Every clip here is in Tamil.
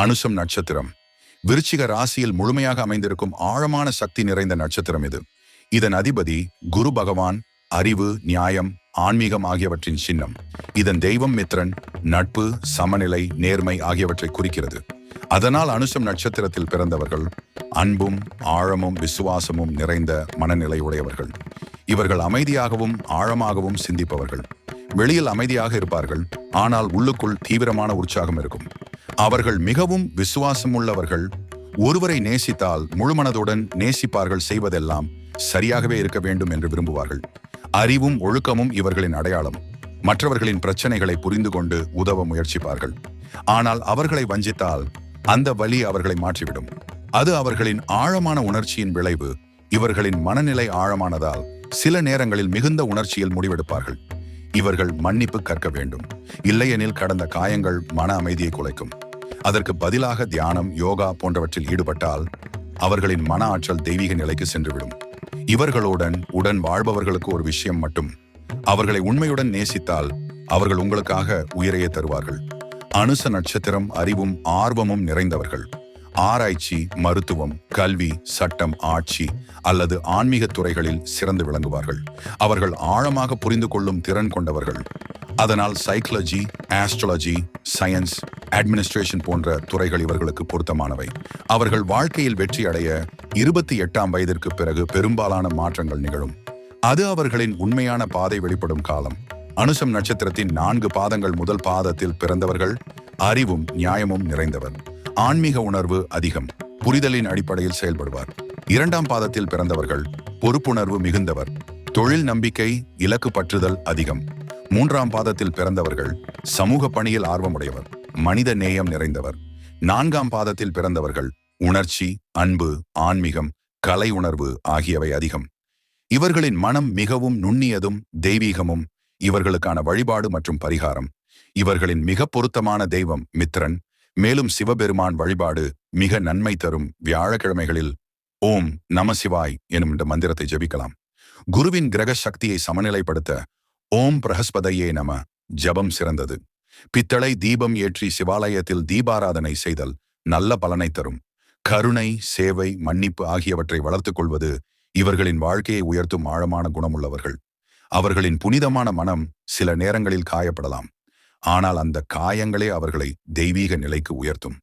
அனுசம் நட்சத்திரம். விருச்சிக ராசியில் முழுமையாக அமைந்திருக்கும் ஆழமான சக்தி நிறைந்த நட்சத்திரம் இது. இதன் அதிபதி குரு பகவான் அறிவு நியாயம் ஆன்மீகம் ஆகியவற்றின் சின்னம். இதன் தெய்வம் மித்ரன் நட்பு சமநிலை நேர்மை ஆகியவற்றை குறிக்கிறது. அதனால் அனுசம் நட்சத்திரத்தில் பிறந்தவர்கள் அன்பும் ஆழமும் விசுவாசமும் நிறைந்த மனநிலை உடையவர்கள். இவர்கள் அமைதியாகவும் ஆழமாகவும் சிந்திப்பவர்கள். வெளியில் அமைதியாக இருப்பார்கள் ஆனால் உள்ளுக்குள் தீவிரமான உற்சாகம் இருக்கும். அவர்கள் மிகவும் விசுவாசமுள்ளவர்கள். ஒருவரை நேசித்தால் முழுமனதுடன் நேசிப்பார்கள் செய்வதெல்லாம் சரியாகவே இருக்க வேண்டும் என்று விரும்புவார்கள். அறிவும் ஒழுக்கமும் இவர்களின் அடையாளம். மற்றவர்களின் பிரச்சனைகளை புரிந்து கொண்டு உதவ முயற்சிப்பார்கள். ஆனால் அவர்களை வஞ்சித்தால் அந்த வழி அவர்களை மாற்றிவிடும். அது அவர்களின் ஆழமான உணர்ச்சியின் விளைவு. இவர்களின் மனநிலை ஆழமானதால் சில நேரங்களில் மிகுந்த உணர்ச்சியில் முடிவெடுப்பார்கள். இவர்கள் மன்னிப்பு கற்க வேண்டும். இல்லையெனில் கடந்த காயங்கள் மன அமைதியை குலைக்கும். அதற்கு பதிலாக தியானம் யோகா போன்றவற்றில் ஈடுபட்டால் அவர்களின் மன ஆற்றல் தெய்வீக நிலைக்கு சென்றுவிடும். இவர்களுடன் உடன் வாழ்பவர்களுக்கு ஒரு விஷயம் மட்டும். அவர்களை உண்மையுடன் நேசித்தால் அவர்கள் உங்களுக்காக உயிரையே தருவார்கள். அனுச நட்சத்திரம் அறிவும் ஆர்வமும் நிறைந்தவர்கள். ஆராய்ச்சி மருத்துவம் கல்வி சட்டம் ஆட்சி அல்லது ஆன்மீக துறைகளில் சிறந்து விளங்குவார்கள். அவர்கள் ஆழமாக புரிந்து கொள்ளும் திறன் கொண்டவர்கள். அதனால் சைக்காலஜி ஆஸ்ட்ராலஜி சயின்ஸ் அட்மினிஸ்ட்ரேஷன் போன்ற துறைகள் இவர்களுக்கு பொருத்தமானவை. அவர்கள் வாழ்க்கையில் வெற்றி அடைய இருபத்தி எட்டாம் வயதிற்கு பிறகு பெரும்பாலான மாற்றங்கள் நிகழும். அது அவர்களின் உண்மையான பாதை வெளிப்படும் காலம். அனுசம் நட்சத்திரத்தின் நான்கு பாதங்கள் முதல் பாதத்தில் பிறந்தவர்கள் அறிவும் நியாயமும் நிறைந்தவர். ஆன்மீக உணர்வு அதிகம். புரிதலின் அடிப்படையில் செயல்படுவார். இரண்டாம் பாதத்தில் பிறந்தவர்கள் பொறுப்புணர்வு மிகுந்தவர். தொழில் நம்பிக்கை இலக்கு பற்றுதல் அதிகம். மூன்றாம் பாதத்தில் பிறந்தவர்கள் சமூக பணியில் ஆர்வமுடையவர் மனித நேயம் நிறைந்தவர். நான்காம் பாதத்தில் பிறந்தவர்கள் உணர்ச்சி அன்பு ஆன்மீகம் கலை உணர்வு ஆகியவை அதிகம். இவர்களின் மனம் மிகவும் நுண்ணியதும் தெய்வீகமும் இவர்களுக்கான வழிபாடு மற்றும் பரிகாரம். இவர்களின் மிக பொருத்தமான தெய்வம் மித்ரன். மேலும் சிவபெருமான் வழிபாடு மிக நன்மை தரும் வியாழக்கிழமைகளில் ஓம் நமசிவாய் எனும் இந்த மந்திரத்தை ஜபிக்கலாம். குருவின் கிரக சக்தியை சமநிலைப்படுத்த ஓம் பிரகஸ்பதையே நம. ஜபம் சிறந்தது. பித்தளை தீபம் ஏற்றி சிவாலயத்தில் தீபாராதனை செய்தல் நல்ல பலனை தரும். கருணை சேவை மன்னிப்பு ஆகியவற்றை வளர்த்துக் கொள்வது இவர்களின் வாழ்க்கையை உயர்த்தும் ஆழமான குணமுள்ளவர்கள். அவர்களின் புனிதமான மனம் சில நேரங்களில் காயப்படலாம். ஆனால் அந்த காயங்களே அவர்களை தெய்வீக நிலைக்கு உயர்த்தும்.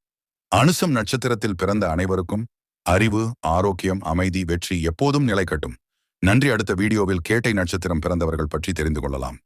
அனுசம் நட்சத்திரத்தில் பிறந்த அனைவருக்கும் அறிவு ஆரோக்கியம் அமைதி வெற்றி எப்போதும் நிலைக்கட்டும் நன்றி. அடுத்த வீடியோவில் கேட்டை நட்சத்திரம் பிறந்தவர்கள் பற்றி தெரிந்து கொள்ளலாம்.